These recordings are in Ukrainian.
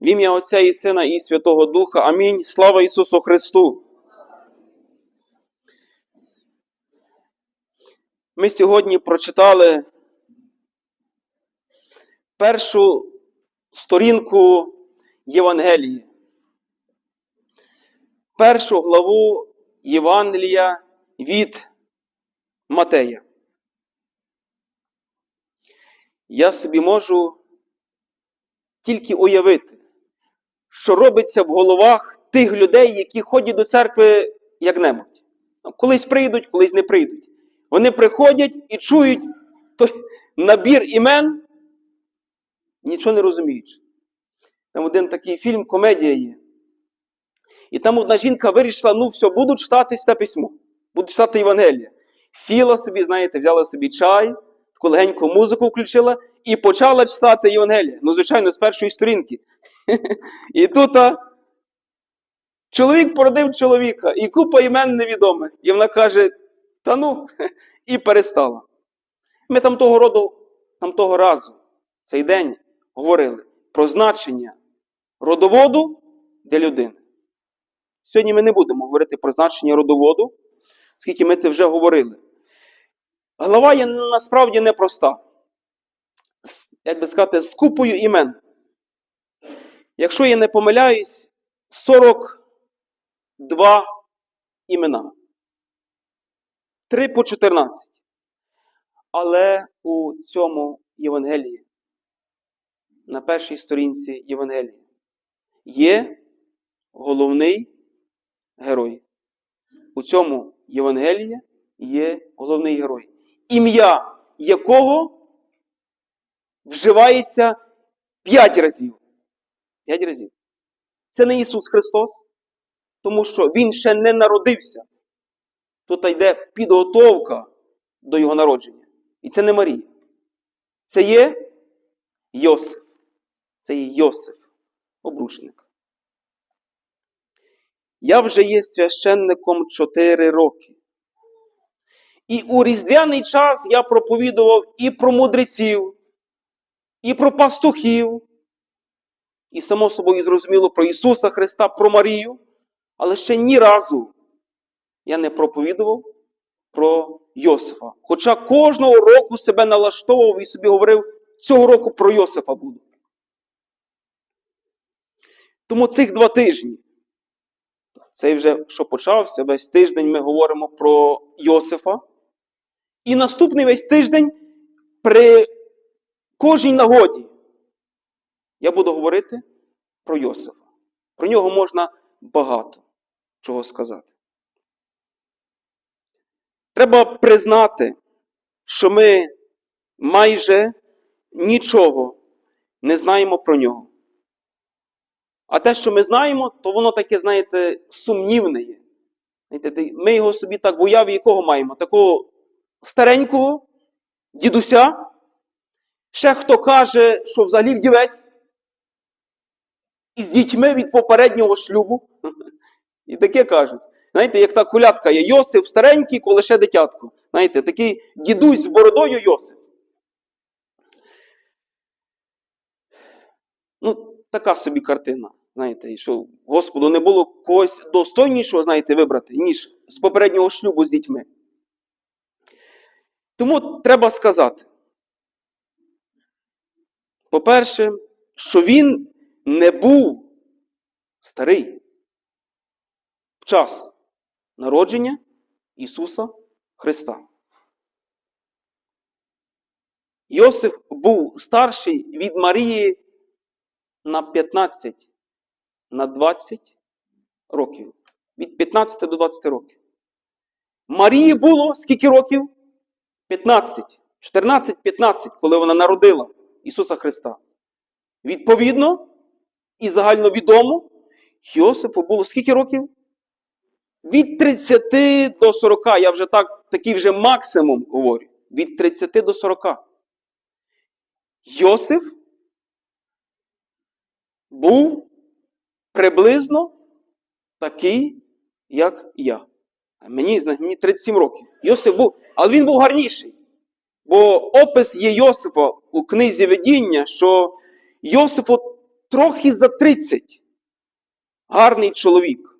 В ім'я Отця і Сина і Святого Духа. Амінь. Слава Ісусу Христу! Ми сьогодні прочитали першу сторінку Євангелії, першу главу Євангелія від Матея. Я собі можу тільки уявити, що робиться в головах тих людей, які ходять до церкви як-небудь. Ну, Колись прийдуть, колись не прийдуть. Вони приходять і чують той набір імен, нічого не розуміють. Там один такий фільм, комедія є. І там одна жінка вирішила, ну все, буду читати це письмо, буду читати Євангелія. Сіла собі, знаєте, взяла собі чай, таку легеньку музику включила і почала читати Євангелія. Ну, звичайно, з першої сторінки. І тут чоловік породив чоловіка, і купа імен невідомих. І вона каже: та ну, і перестала. Ми там того роду, там того разу, цей день, говорили про значення родоводу для людини. Сьогодні ми не будемо говорити про значення родоводу, оскільки ми це вже говорили. Глава є насправді непроста. Як би сказати, з купою імен. Якщо я не помиляюсь, 42 імена. 3 по 14. Але у цьому Євангелії, на першій сторінці Євангелії, є головний герой. У цьому Євангелії є головний герой, ім'я якого вживається п'ять разів. П'ять разів. Це не Ісус Христос, тому що Він ще не народився. Тут йде підготовка до Його народження. І це не Марія. Це є Йосиф. Це є Йосиф, обручник. Я вже є священником 4 роки. І у різдвяний час я проповідував і про мудреців, і про пастухів, і само собою зрозуміло про Ісуса Христа, про Марію, але ще ні разу я не проповідував про Йосифа. Хоча кожного року себе налаштовував і собі говорив, цього року про Йосифа буду. Тому цих два тижні, цей вже що почався, весь тиждень ми говоримо про Йосифа. І наступний весь тиждень при кожній нагоді я буду говорити про Йосифа. Про нього можна багато чого сказати. Треба признати, що ми майже нічого не знаємо про нього. А те, що ми знаємо, то воно таке, знаєте, сумнівне є. Ми його собі так в уяві якого маємо? Такого старенького дідуся. Ще хто каже, що взагалі вдівець. Із дітьми від попереднього шлюбу. І таке кажуть. Знаєте, як та колядка є Йосиф старенький, коли ще дитятко. Знаєте, такий дідусь з бородою Йосиф. Ну, така собі картина. Знаєте, що Господу не було когось достойнішого, знаєте, вибрати, ніж з попереднього шлюбу з дітьми. Тому треба сказати, по-перше, що він не був старий в час народження Ісуса Христа. Йосиф був старший від Марії на 15, на 20 років. Від 15 до 20 років. Марії було скільки років? 15. 14-15, коли вона народила Ісуса Христа. Відповідно, і загальновідомо, Йосифу було скільки років? Від 30 до 40. Я вже так, такий вже максимум говорю. Від 30 до 40. Йосиф був приблизно такий, як я. Мені, мені 37 років. Йосиф був, але він був гарніший. Бо опис є Йосифа у книзі видіння, що Йосиф от трохи за 30. Гарний чоловік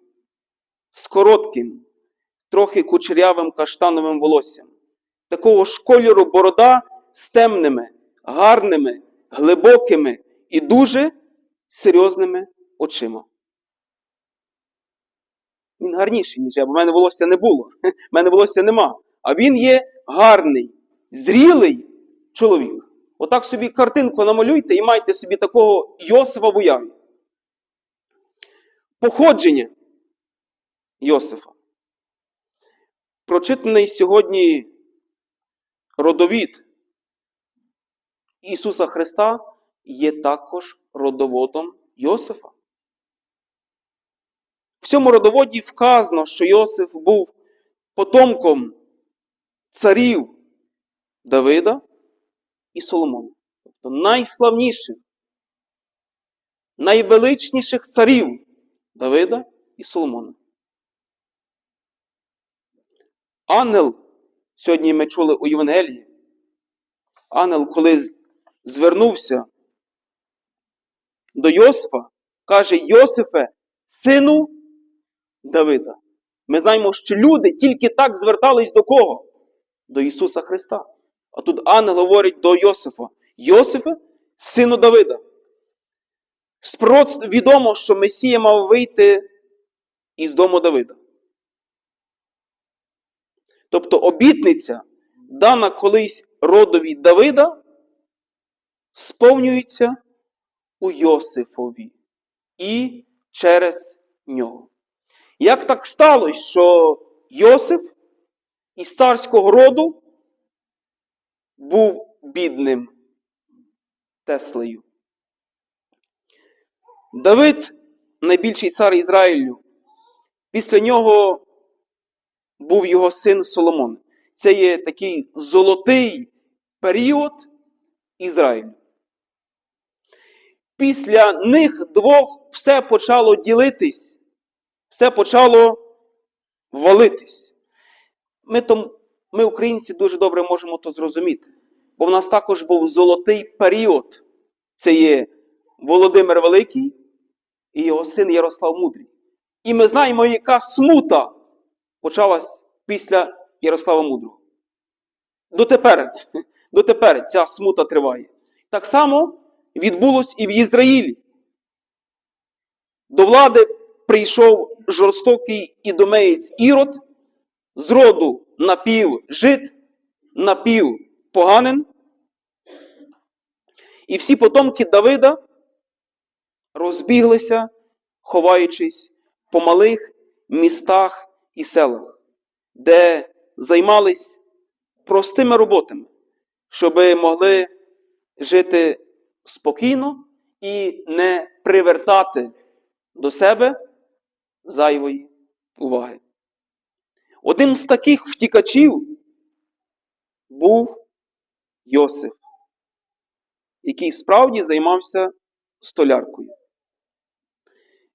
з коротким, трохи кучерявим каштановим волоссям. Такого ж кольору борода з темними, гарними, глибокими і дуже серйозними очима. Він гарніший, ніж я, бо в мене волосся не було. В мене волосся нема. А він є гарний, зрілий чоловік. Отак собі картинку намалюйте і майте собі такого Йосифа в уяві. Походження Йосифа. Прочитаний сьогодні родовід Ісуса Христа є також родоводом Йосифа. В цьому родоводі вказано, що Йосиф був потомком царів Давида і Соломона. Тобто найславніших, найвеличніших царів Давида і Соломона. Ангел, сьогодні ми чули у Євангелії, ангел, коли звернувся до Йосифа, каже: Йосифе, сину Давида. Ми знаємо, що люди тільки так звертались до кого? До Ісуса Христа. А тут ангел говорить до Йосифа: Йосифе, сину Давида. З відомо, що Месія мав вийти із дому Давида. Тобто обітниця, дана колись родові Давида, сповнюється у Йосифові і через нього. Як так сталося, що Йосиф із царського роду був бідним Теслею? Давид, найбільший цар Ізраїлю, після нього був його син Соломон. Це є такий золотий період Ізраїлю. Після них двох все почало ділитись, все почало валитись. Ми, ми, українці, дуже добре можемо то зрозуміти. Бо в нас також був золотий період. Це є Володимир Великий і його син Ярослав Мудрий. І ми знаємо, яка смута почалась після Ярослава Мудрого. Дотепер, дотепер ця смута триває. Так само відбулось і в Ізраїлі. До влади прийшов жорстокий ідомеєць Ірод, з роду напів жид, напів поганин. І всі потомки Давида розбіглися, ховаючись по малих містах і селах, де займались простими роботами, щоб могли жити спокійно і не привертати до себе зайвої уваги. Одним з таких втікачів був Йосиф, який справді займався столяркою.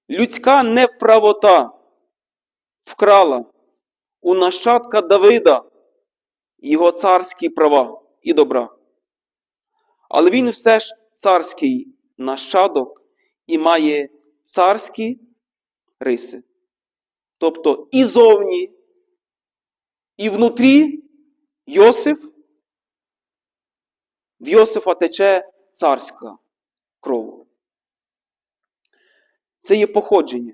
Людська неправота вкрала у нащадка Давида його царські права і добра. Але він все ж царський нащадок і має царські риси. Тобто і зовні, і внутрі Йосиф, в Йосифа тече царська кров. Це є походження.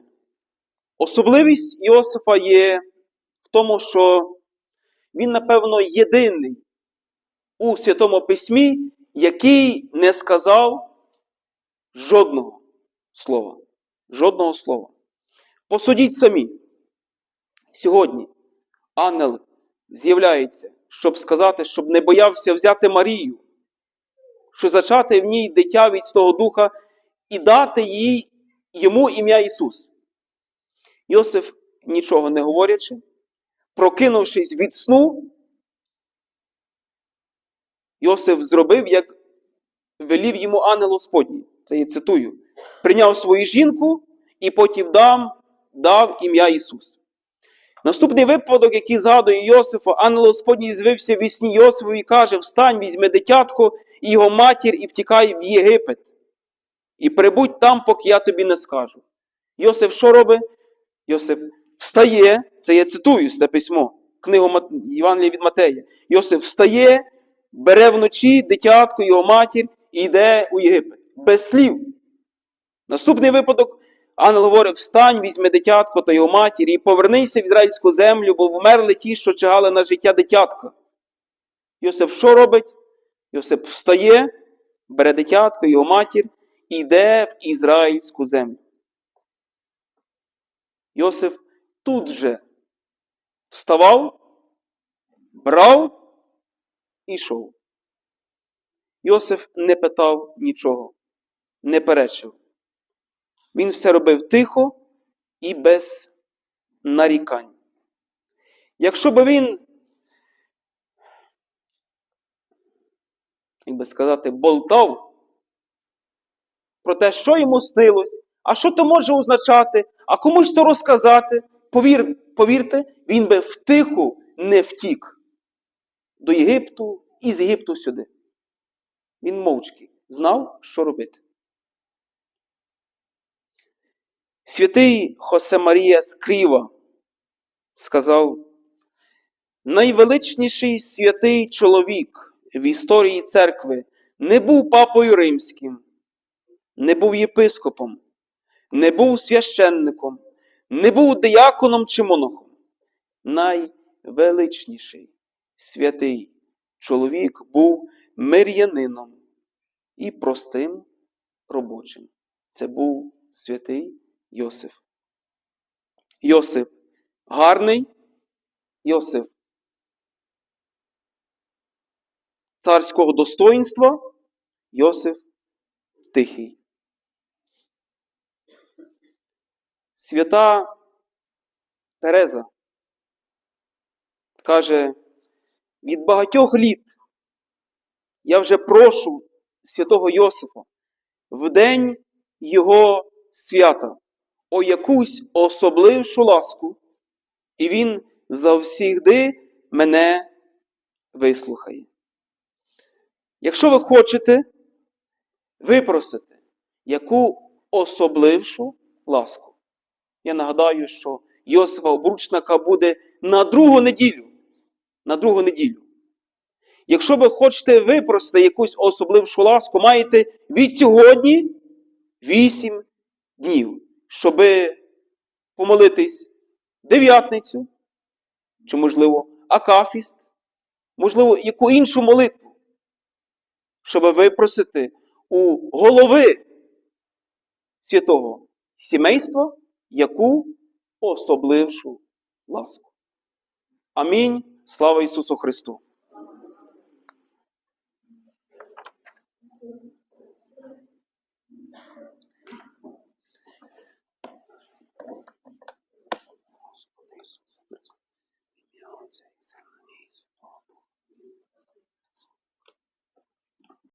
Особливість Йосифа є в тому, що він, напевно, єдиний у Святому Письмі, який не сказав жодного слова. Жодного слова. Посудіть самі. Сьогодні ангел з'являється, щоб сказати, щоб не боявся взяти Марію, що зачати в ній дитя від Святого Духа і дати їй йому ім'я Ісус. Йосиф, нічого не говорячи, прокинувшись від сну, Йосиф зробив, як велів йому ангел Господній. Це я цитую. Прийняв свою жінку і потім дав, дав ім'я Ісус. Наступний випадок, який згадує Йосифа, ангел Господній звився в сні Йосифу і каже: Встань, візьми дитятко і його матір і втікай в Єгипет. і прибудь там, поки я тобі не скажу. Йосиф що робить? Йосиф встає, це я цитую це письмо, книгу Євангелія від Матея. Йосиф встає, бере вночі дитятко, його матір і йде у Єгипет. Без слів. Наступний випадок, ангел говорить, встань, візьми дитятко та його матір і повернися в ізраїльську землю, бо вмерли ті, що чигали на життя дитятка. Йосип що робить? Йосип встає, бере дитятко, його матір і йде в ізраїльську землю. Йосиф тут же вставав, брав і йшов. Йосиф не питав нічого, не перечив. Він все робив тихо і без нарікань. Якщо би він, як би сказати, болтав про те, що йому снилось, а що то може означати, а комусь то розказати, повір, повірте, він би втиху не втік до Єгипту і з Єгипту сюди. Він мовчки знав, що робити. Святий Хосе Марія Скріва сказав, найвеличніший святий чоловік в історії церкви не був папою римським, не був єпископом, не був священником, не був дияконом чи монахом. Найвеличніший святий чоловік був мир'янином і простим робочим. Це був святий Йосиф. Йосиф гарний, Йосиф царського достоїнства, Йосиф тихий. Свята Тереза каже, від багатьох літ я вже прошу святого Йосифа в день його свята о якусь особлившу ласку, і він завсігди мене вислухає. Якщо ви хочете випросити яку особлившу ласку, я нагадаю, що Йосифа Обручника буде на другу неділю. На другу неділю. Якщо ви хочете випросити якусь особлившу ласку, маєте від сьогодні 8 днів, щоб помолитись дев'ятницю, чи, можливо, акафіст, можливо, яку іншу молитву, щоб випросити у голови святого сімейства яку особлившу ласку. Амінь. Слава Ісусу Христу!